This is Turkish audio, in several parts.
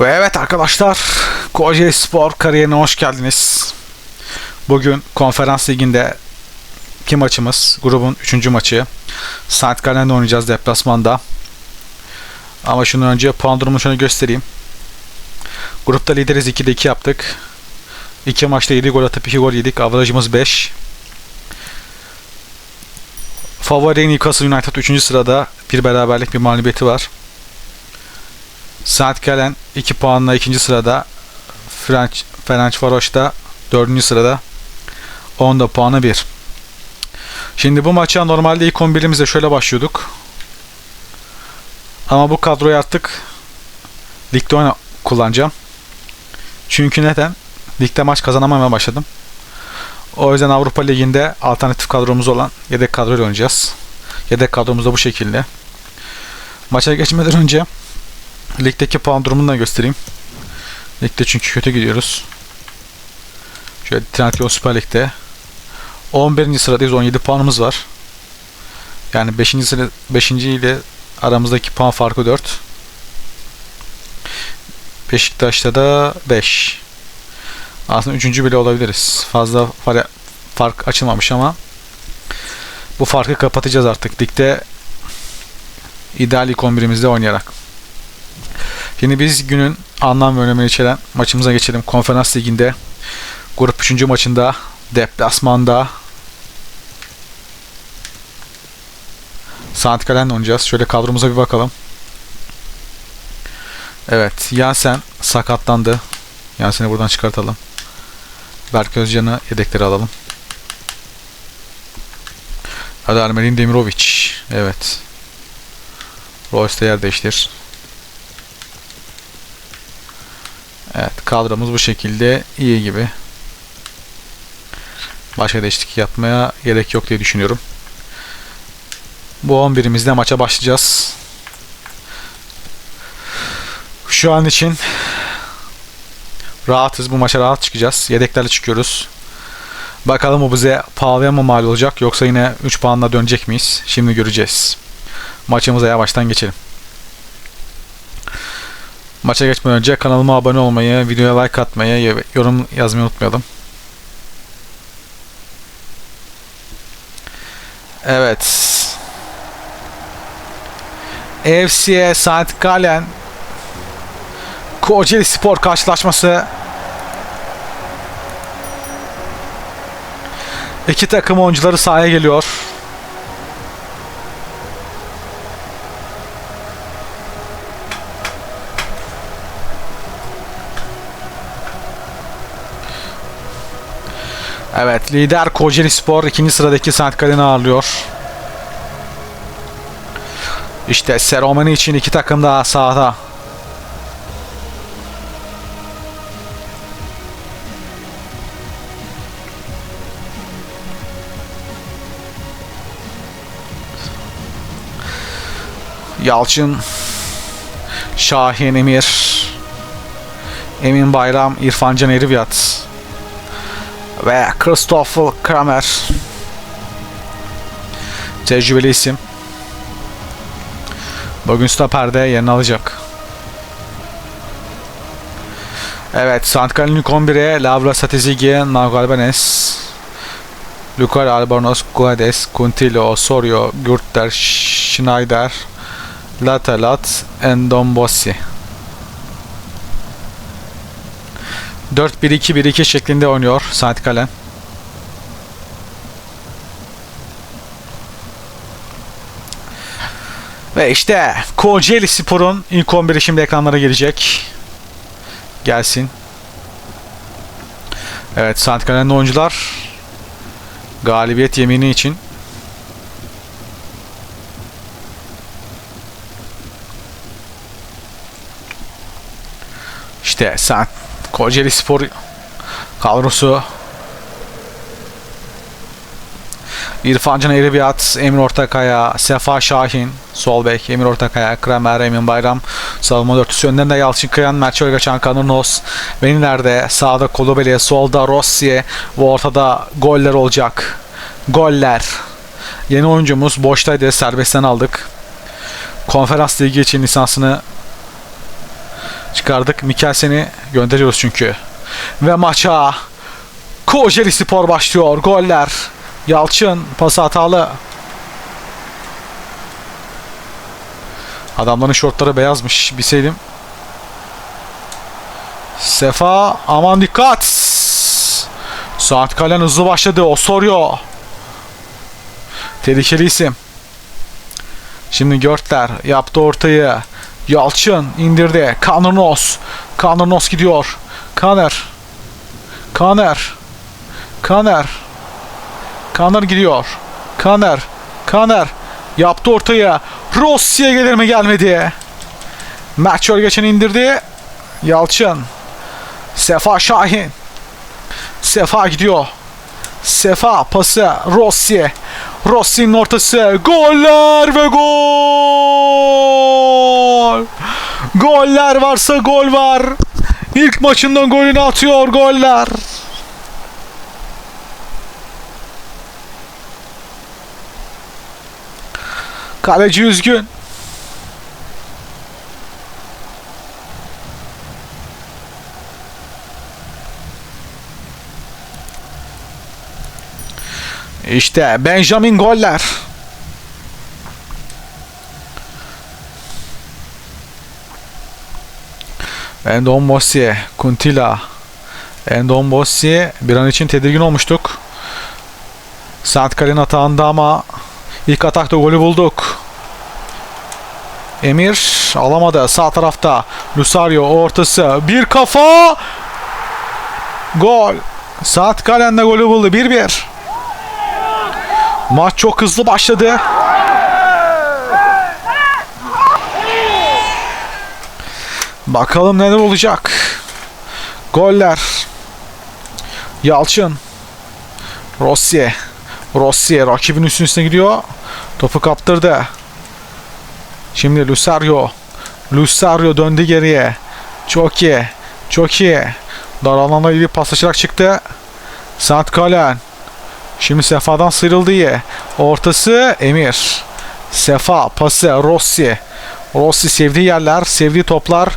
Ve evet arkadaşlar, Kocaeli Spor kariyerine hoş geldiniz. Bugün konferans liginde iki maçımız, grubun üçüncü maçı. Saint Gallen'de oynayacağız deplasmanda. Ama şundan önce puan durumunu şöyle göstereyim. Grupta lideriz 2'de 2 yaptık. 2 maçta 7 gol atıp 2 gol yedik. Averajımız 5. Favori Newcastle United 3. sırada. Bir beraberlik bir mağlubiyeti var. Saint Gallen 2 puanla 2. sırada. French, Ferenc Varoş da 4. sırada. 10 da puanı 1. Şimdi bu maça normalde ilk 11'imizde şöyle başlıyorduk. Ama bu kadroyu artık ligde oyna kullanacağım. Çünkü neden? Ligde maç kazanamamaya başladım. O yüzden Avrupa Ligi'nde alternatif kadromuz olan yedek kadroyla oynayacağız. Yedek kadromuz da bu şekilde. Maça geçmeden önce ligdeki puan durumunu da göstereyim. Ligde çünkü kötü gidiyoruz. Şöyle Trendyol Süper Lig'de 11. sıradayız 17 puanımız var. Yani 5. sıra 5. ile aramızdaki puan farkı 4. Beşiktaş'ta da 5. Aslında 3. bile olabiliriz. Fazla far- fark açılmamış ama bu farkı kapatacağız artık ligde ideal ilk 11'imizde oynayarak. Şimdi biz günün anlam ve önemini içeren maçımıza geçelim. Konferans liginde grup 3. maçında deplasmanda Saint Gallen'le oynayacağız. Şöyle kadromuza bir bakalım. Evet, Yansen sakatlandı. Yansen'i buradan çıkartalım. Berk Özcan'ı yedekleri alalım. Hadi Ermelin Demirovic. Evet. Royce yer değiştir. Evet kadromuz bu şekilde iyi gibi. Başka değişiklik yapmaya gerek yok diye düşünüyorum. Bu 11'imizde maça başlayacağız. Şu an için rahatız. Bu maça rahat çıkacağız. Yedeklerle çıkıyoruz. Bakalım o bize pahalıya mı mal olacak yoksa yine 3 puanla dönecek miyiz? Şimdi göreceğiz. Maçımıza yavaştan geçelim. Maça geçmeden önce kanalıma abone olmayı, videoya like atmayı, yorum yazmayı unutmayalım. Evet. EFC Saint Gallen Kocaeli Spor karşılaşması İki takım oyuncuları sahaya geliyor. Lider Kocaeli Spor ikinci sıradaki Saint Gallen'i ağırlıyor. İşte seremoni için iki takım daha sahada. Yalçın, Şahin Emir, Emin Bayram, İrfan Can Eriviyat ve Christopher Kramer. Tecrübeli isim. Bugün stoperde yerini alacak. Evet, Sant Gallen ilk 11'e Lavra Satizigi, Nago Albanes, Lucar Albornoz, Guades, Quintillo, Osorio, Gürtler, Schneider, Latalat, Endombossi. 4-1-2-1-2 şeklinde oynuyor Saint Gallen. Ve işte Kocaeli Spor'un ilk 11'i şimdi ekranlara gelecek. Gelsin. Evet Saint Gallen'de oyuncular galibiyet yemini için İşte Saint Kocaeli Spor kadrosu İrfan Can Erbiyat, Emir Ortakaya, Sefa Şahin, Sol bek, Emir Ortakaya, Kramer, Emin Bayram, savunma dörtüsü önlerinde Yalçın Kıyan, Mertçöl Geçen, Kanurnos, Veniler'de, sağda Kolobeli, solda Rossi ve ortada goller olacak. Goller. Yeni oyuncumuz boştaydı, serbestten aldık. Konferans Ligi için lisansını çıkardık. Mikkelsen'i gönderiyoruz çünkü. Ve maça Kocaeli Spor başlıyor. Goller. Yalçın pası hatalı. Adamların şortları beyazmış. Bilseydim. Sefa aman dikkat. Saat Kalen hızlı başladı. Osorio. Tehlikeli isim. Şimdi Görtler yaptı ortayı. Yalçın indirdi. Kanernos. Kanernos gidiyor. Kaner. Kaner. Kaner. Kaner gidiyor. Kaner. Kaner. Yaptı ortaya. Rossi'ye gelir mi gelmedi. Mert Çölgeç'in indirdi. Yalçın. Sefa Şahin. Sefa gidiyor. Sefa pası Rossi. Rossi'nin ortası. Goller ve gol. Goller varsa gol var. İlk maçından golünü atıyor goller. Kaleci üzgün. İşte Benjamin Goller. Endon Bossi, Kuntila. Endon Bossi bir an için tedirgin olmuştuk. Saint Kalen atağında ama ilk atakta golü bulduk. Emir alamadı sağ tarafta. Lusario ortası bir kafa. Gol. Saat Kalen'de golü buldu 1-1. Maç çok hızlı başladı. Bakalım neler olacak. Goller. Yalçın. Rossi. Rossi rakibin üstüne üstüne gidiyor. Topu kaptırdı. Şimdi Lusario. Lusario döndü geriye. Çok iyi. Çok iyi. Dar alana gidip paslaşarak çıktı. Sant Kalen. Şimdi Sefa'dan sıyrıldı iyi. Ortası Emir. Sefa pası Rossi. Rossi sevdiği yerler, sevdiği toplar.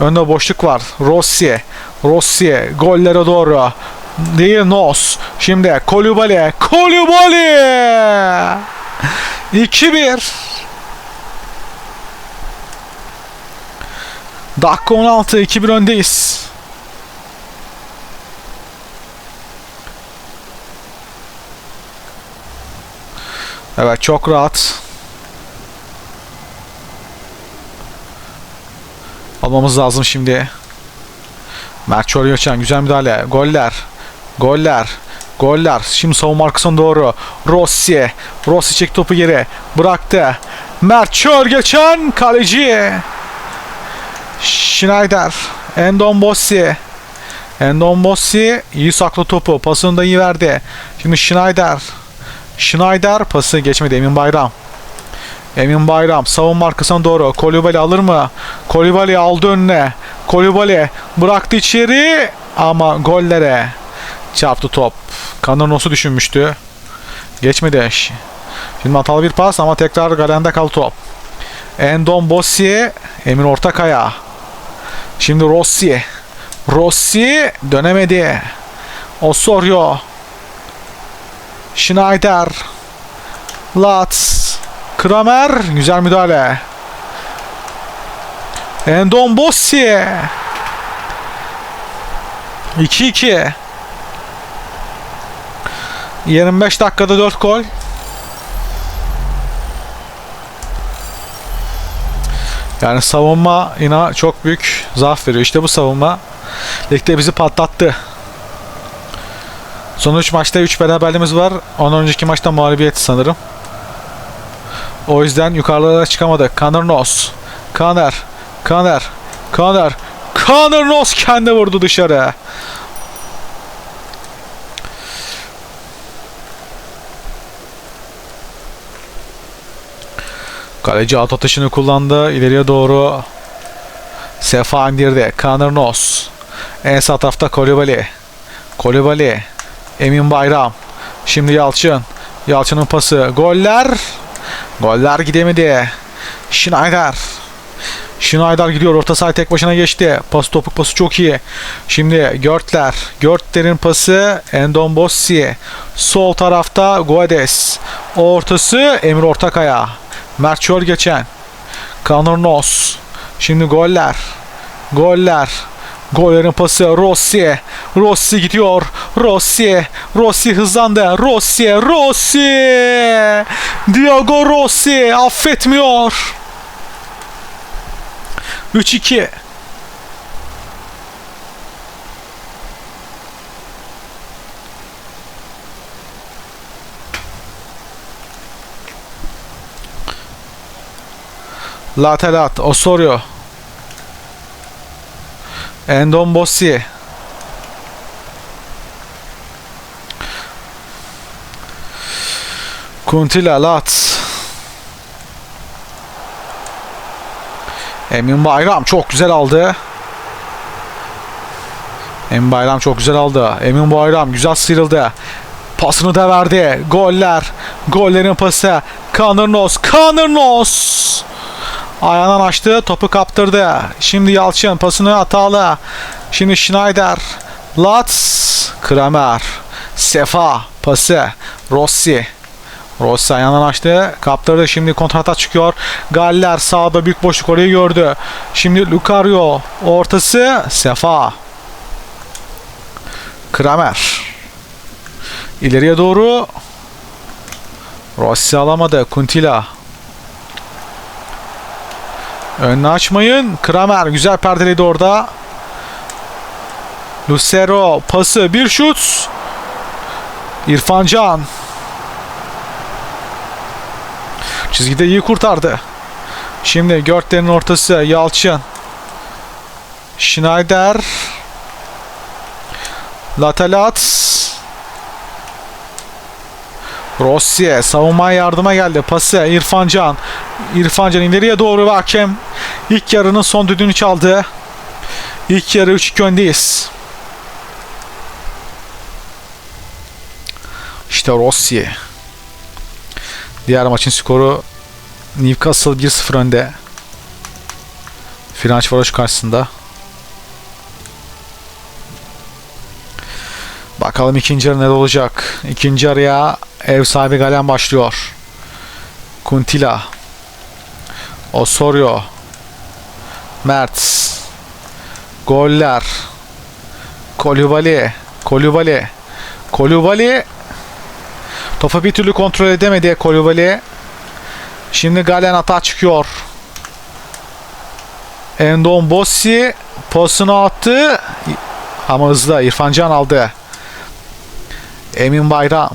Önde boşluk var. Rossi. Rossi gollere doğru. Değil Nos. Şimdi Kolubali. Kolubali! 2-1. Dakika 16. 2-1 öndeyiz. Evet çok rahat. Almamız lazım şimdi. Mert Çoryoçan güzel müdahale. Goller. Goller. Goller. Şimdi savunma arkasına doğru. Rossi. Rossi çek topu geri. Bıraktı. Mert Çörgeçen kaleci. Schneider. Endon Bossi. Endon Bossi iyi saklı topu. Pasını da iyi verdi. Şimdi Schneider. Schneider pası geçmedi Emin Bayram. Emin Bayram savunma arkasına doğru. Kolibali alır mı? Kolibali aldı önüne. Kolibali bıraktı içeri ama gollere çarptı top. Kanonosu düşünmüştü. Geçmedi. Şimdi hatalı bir pas ama tekrar galende kaldı top. Endon Bossi, Emin Ortakaya. Şimdi Rossi. Rossi dönemedi. Osorio. Schneider. Latz. Kramer. Güzel müdahale. Endon Bossi. 2-2. 25 dakikada 4 gol. Yani savunma ina çok büyük zaaf veriyor. İşte bu savunma ligde bizi patlattı. Son 3 maçta 3 beraberliğimiz var. Ondan önceki maçta mağlubiyet sanırım. O yüzden yukarılara çıkamadık. Conor Nos. Conor. Conor. Conor. Conor Nos kendi vurdu dışarı. Kaleci alt atışını kullandı. İleriye doğru Sefa indirdi. Conor Nos. En sağ tarafta Kolibali. Kolibali. Emin Bayram. Şimdi Yalçın. Yalçın'ın pası. Goller. Goller gidemedi. Schneider. Schneider gidiyor. Orta saha tek başına geçti. Pas topuk pası çok iyi. Şimdi Görtler. Görtler'in pası Endombossi. Sol tarafta Guedes. Ortası Emir Ortakaya. Mert Çöl geçen. Conor Nos. Şimdi goller. Goller. Gollerin pası Rossi. Rossi gidiyor. Rossi. Rossi hızlandı. Rossi. Rossi. Diego Rossi affetmiyor. 3-2. Latelat, Osorio. Endombossi. Kuntila, Lat. Emin Bayram çok güzel aldı. Emin Bayram çok güzel aldı. Emin Bayram güzel sıyrıldı. Pasını da verdi. Goller. Gollerin pası. Kanırnos. Kanırnos. Ayağından açtı. Topu kaptırdı. Şimdi Yalçın pasını hatalı. Şimdi Schneider. Latz. Kramer. Sefa. Pası. Rossi. Rossi ayağından açtı. Kaptırdı. Şimdi kontrata çıkıyor. Galler sağda büyük boşluk orayı gördü. Şimdi Lucario. Ortası. Sefa. Kramer. İleriye doğru. Rossi alamadı. Kuntila. Önünü açmayın. Kramer güzel perdeledi orada. Lucero pası bir şut. İrfan Can. Çizgide iyi kurtardı. Şimdi Görtler'in ortası Yalçın. Schneider. Latalat. Rossi'ye savunmaya yardıma geldi. Pası İrfan Can. İrfan Can ileriye doğru ve hakem ilk yarının son düdüğünü çaldı. İlk yarı 3-2 öndeyiz. İşte Rossi. Diğer maçın skoru Newcastle 1-0 önde. Fenerbahçe karşısında. Bakalım ikinci yarı ne olacak. İkinci yarıya ev sahibi Galen başlıyor. Kuntila. Osorio. Mertz. Goller. Kolubali. Kolubali. Kolubali. Topu bir türlü kontrol edemedi Kolubali. Şimdi Galen hata çıkıyor. Endon Bossi posunu attı. Ama hızlı. İrfan Can aldı. Emin Bayram.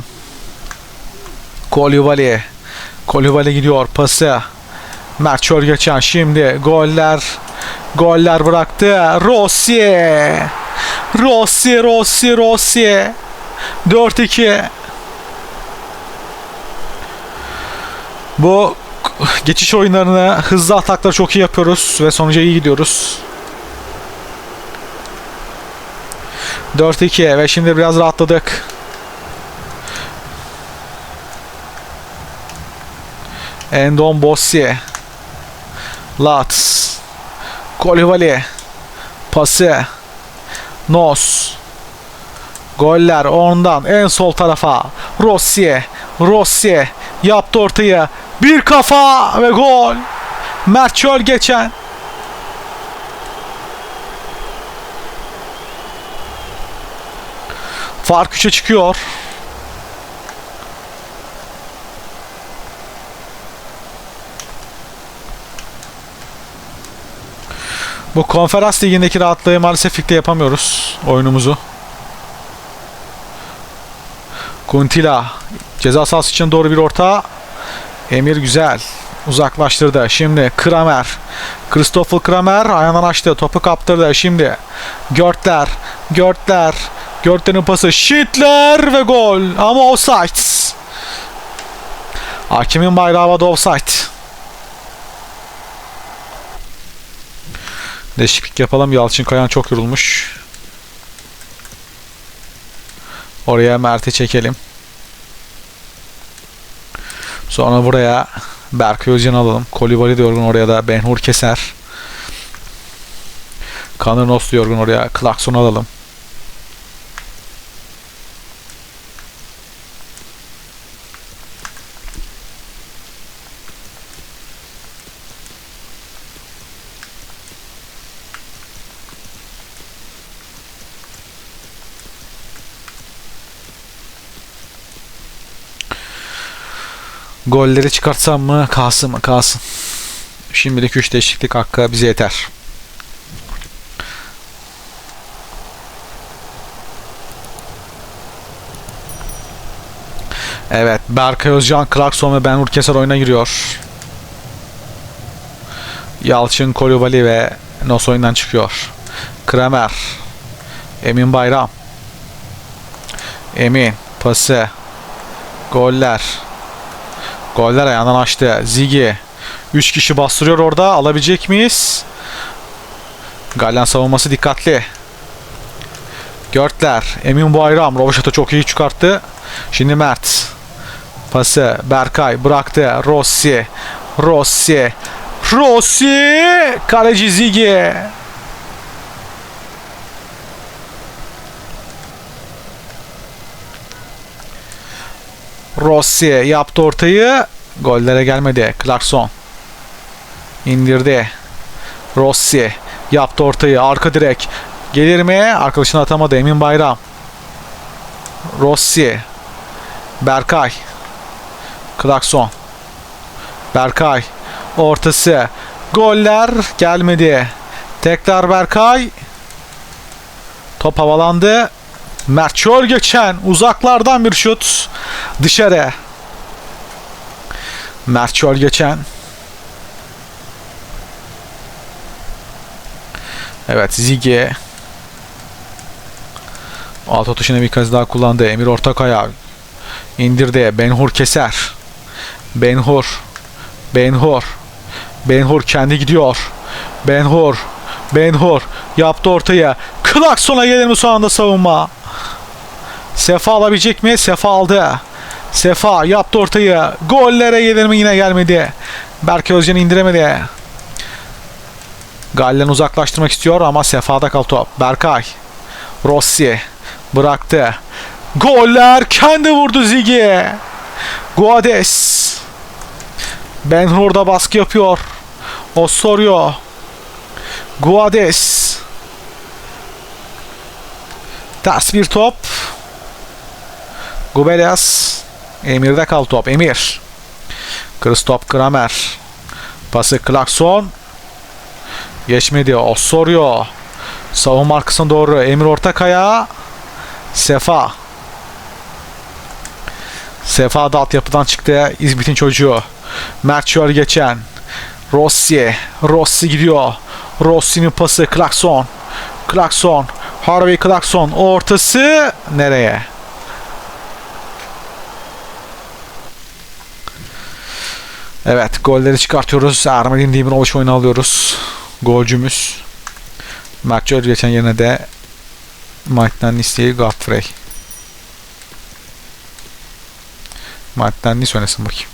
Kolibali. Kolibali gidiyor. Pası. Mert Çölgeçen şimdi goller goller bıraktı. Rossi. Rossi, Rossi, Rossi. 4-2. Bu geçiş oyunlarını hızlı ataklar çok iyi yapıyoruz ve sonuca iyi gidiyoruz. 4-2 ve şimdi biraz rahatladık. Endon Bossi. Lats. Kolivali. Pası. Nos. Goller ondan en sol tarafa. Rossi. Rossi yaptı ortaya. Bir kafa ve gol. Mert Çöl geçen. Fark 3'e çıkıyor. Bu konferans ligindeki rahatlığı maalesef ligde yapamıyoruz oyunumuzu. Kuntila ceza sahası için doğru bir orta. Emir güzel. Uzaklaştırdı. Şimdi Kramer. Christopher Kramer ayağından açtı. Topu kaptırdı. Şimdi Görtler. Görtler. Görtler'in pası. Şitler ve gol. Ama offside. Hakemin bayrağı havada offside. Değişiklik yapalım. Yalçın Kayan çok yorulmuş. Oraya Mert'i çekelim. Sonra buraya Berkay Özcan'ı alalım. Kolibali de yorgun oraya da Benhur Keser. Connor Nost yorgun oraya. Clarkson alalım. Golleri çıkartsam mı? Kalsın mı? Kalsın. Şimdilik 3 değişiklik hakkı bize yeter. Evet. Berkay Özcan, Clarkson ve Ben Urkeser oyuna giriyor. Yalçın, Kolubali ve Nos oyundan çıkıyor. Kramer. Emin Bayram. Emin. Pası. Goller. Goller ayağından açtı. Zigi. 3 kişi bastırıyor orada. Alabilecek miyiz? Gallen savunması dikkatli. Görtler. Emin Bayram. Rovaşat'ı çok iyi çıkarttı. Şimdi Mert. Pası. Berkay bıraktı. Rossi. Rossi. Rossi. Kaleci Zigi. Rossi yaptı ortayı. Gollere gelmedi. Clarkson. indirdi. Rossi yaptı ortayı. Arka direk. Gelir mi? Arkadaşını atamadı. Emin Bayram. Rossi. Berkay. Clarkson. Berkay. Ortası. Goller gelmedi. Tekrar Berkay. Top havalandı. Mert Çöl geçen uzaklardan bir şut. Dışarı. Mert Çöl geçen. Evet Zigi. Alt atışını bir kez daha kullandı. Emir Ortakaya indirdi. Benhur keser. Benhur. Benhur. Benhur kendi gidiyor. Benhur. Benhur yaptı ortaya. Klakson'a gelir mi son anda savunma? Sefa alabilecek mi? Sefa aldı. Sefa yaptı ortayı. Gollere gelir mi? Yine gelmedi. Berke Özcan indiremedi. Gallen uzaklaştırmak istiyor ama Sefa'da kal top. Berkay. Rossi. Bıraktı. Goller kendi vurdu Zigi. Guades. Ben orada baskı yapıyor. Osorio. Guades. Ters bir top. Gubelas. Emir'de kal top. Emir. Christoph Kramer. Pası Clarkson. Geçmedi. Osorio. Savunma arkasına doğru. Emir Ortakaya. Sefa. Sefa da altyapıdan çıktı. İzmit'in çocuğu. Mert Çöl geçen. Rossi. Rossi gidiyor. Rossi'nin pası. Clarkson. Clarkson. Harvey Clarkson. Ortası nereye? Evet golleri çıkartıyoruz. Ermedin Demirovic oyunu alıyoruz. Golcümüz. Mert Çöl geçen yerine de Mike'den listeyi Godfrey. Mike'den liste oynasın bakayım.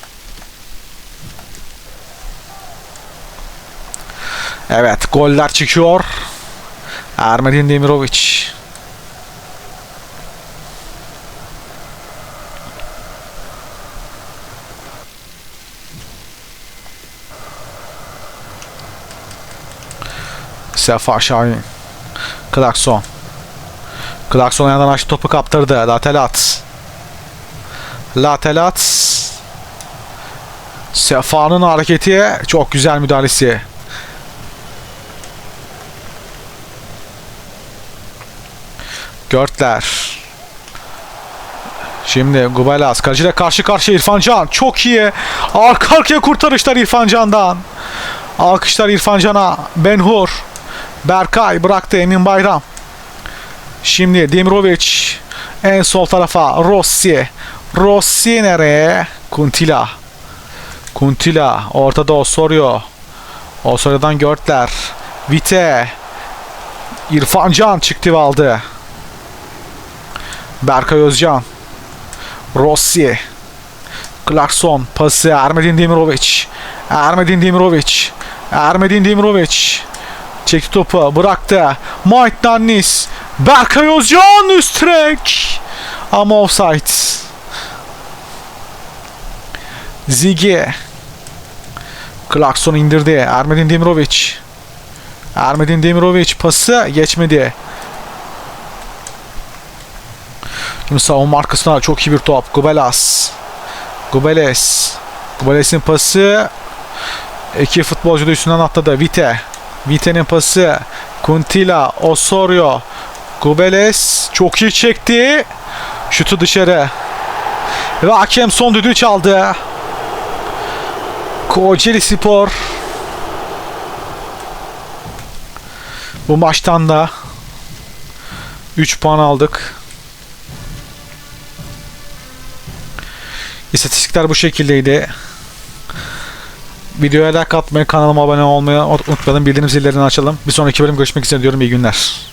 Evet goller çıkıyor. Ermedin Demirovic. Sefa Şahin. Clarkson. Clarkson yandan açtı topu kaptırdı. Latelat. Latelat. Sefa'nın hareketi çok güzel müdahalesi. Görtler. Şimdi Gubelas kaleciyle karşı karşıya İrfan Can. Çok iyi. Arka arkaya kurtarışlar İrfan Can'dan. Alkışlar İrfan Can'a. Benhur. Berkay bıraktı Emin Bayram. Şimdi Demirovic en sol tarafa Rossi. Rossi nereye? Kuntila. Kuntila ortada Osorio. Osorio'dan Görtler. Vite. İrfan Can çıktı ve aldı. Berkay Özcan. Rossi. Clarkson pası Ermedin Demirovic. Ermedin Demirovic. Ermedin Demirovic. Çekti topu bıraktı. Mike Nannis. Berkay Özcan üst. Ama offside. Zigi. Clarkson indirdi. Ermedin Demirovic. Ermedin Demirovic pası geçmedi. Şimdi savunma arkasına çok iyi bir top. Gubelas. Gubeles. Gubeles'in pası. İki futbolcu da üstünden atladı. Vite. Vite'nin pası. Kuntila. Osorio. Gubeles çok iyi çekti. Şutu dışarı. Ve hakem son düdüğü çaldı. Kocaeli Spor bu maçtan da 3 puan aldık. İstatistikler bu şekildeydi. Videoya like atmayı, kanalıma abone olmayı unutmayalım. Bildirim zillerini açalım. Bir sonraki bölüm görüşmek üzere diyorum. İyi günler.